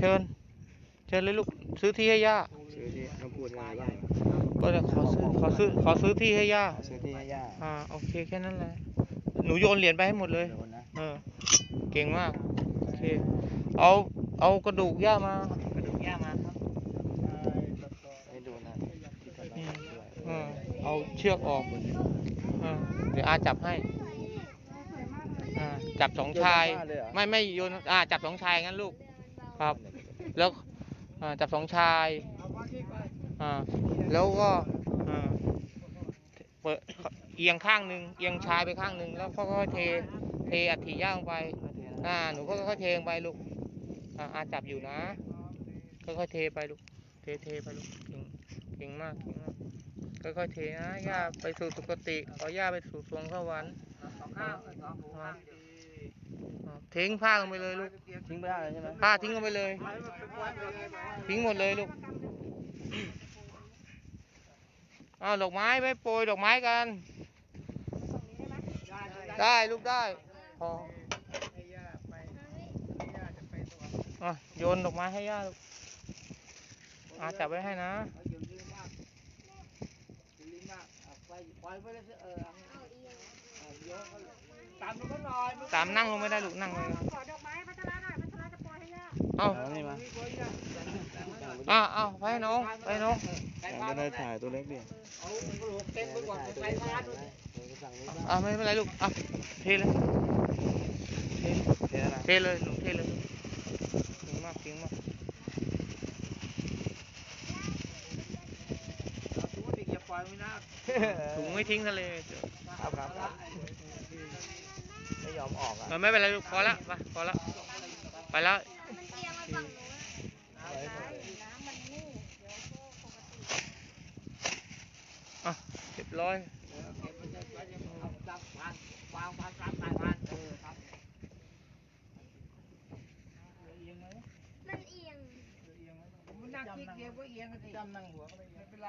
เชิญ เชิญเลยลูกซื้อที่ให้ย่าซื้อที่ต้องพูดอะไรบ้างก็จะขอซื้อขอซื้อขอซื้อที่ให้ย่าซื้อที่ให้ย่าอ่าโอเคแค่นั้นแหละหนูโยนเหรียญไปให้หมดเลยโดนนะเออเก่งมากโอเคเอาเอากระดูกย่ามา กระดูกย่ามาครับไม่ดูนะที่ตอนอืนั้นมด้วยเออเอาเชือกออกเออเดี๋ยวอาจับให้อ่าจับสองชาย ไม่ไม่โยนอ่าจับสองชายงั้นลูก ครับ แล้วอ่าจับสองชายอ่าแล้วก็อ่าเปิดเอียงข้างหนึ่งเอียงชายไปข้างหนึ่งแล้วค่อยๆเทเทอัฐิย่างไปอ่าหนูก็ค่อยๆเทลงไปลูกอ่าอาจับอยู่นะค่อยๆเทไปลูกเทเทไปลูกเก่งเก่งมากเก่งมากค่อยๆเทนะย่าไปสู่สุคติขอย่าไปสู่สวงสวรรค์อ่าอ่า ทิ้งผ้าลงไปเลยลูก ทิ้งไม่ได้เลยใช่ไหมผ้าทิ้งลงไปเลย ทิ้งหมดเลยลูกเอาดอกไม้ไปโปรยดอกไม้กัน ได้ลูกได้พออะโยนดอกไม้ให้ย่าลูกอาจับไว้ให้นะ ตามนั่งลงไม่ได้ลูกนั่งเลยขอดอกไม้พัชราหน่อยพัชราจะปล่อยให้ย่าเอาเอานี่มาอะเอาไปให้น้องไปให้น้องจะได้ถ่ายตัวเล็กดิอะไม่เป็นไรลูกอะเทเลยเทเท่านั้นเทเลยหนูเทเลยเก่งมากเก่งมากถุงไม่ทิ้งทะเลครับครับครับ ไม่ยอมออกอะ เออไม่เป็นไรลูกพอละไปพอละไปแล้ว มันเอียงมาฝั่งนู้นน้ำมันนี่เดี๋ยวก็ปกติอะเรียบร้อย มันเอียง นั่งคิดเดียวก็เอียงกันสิจำนั่งหัวก็ไม่เป็นไร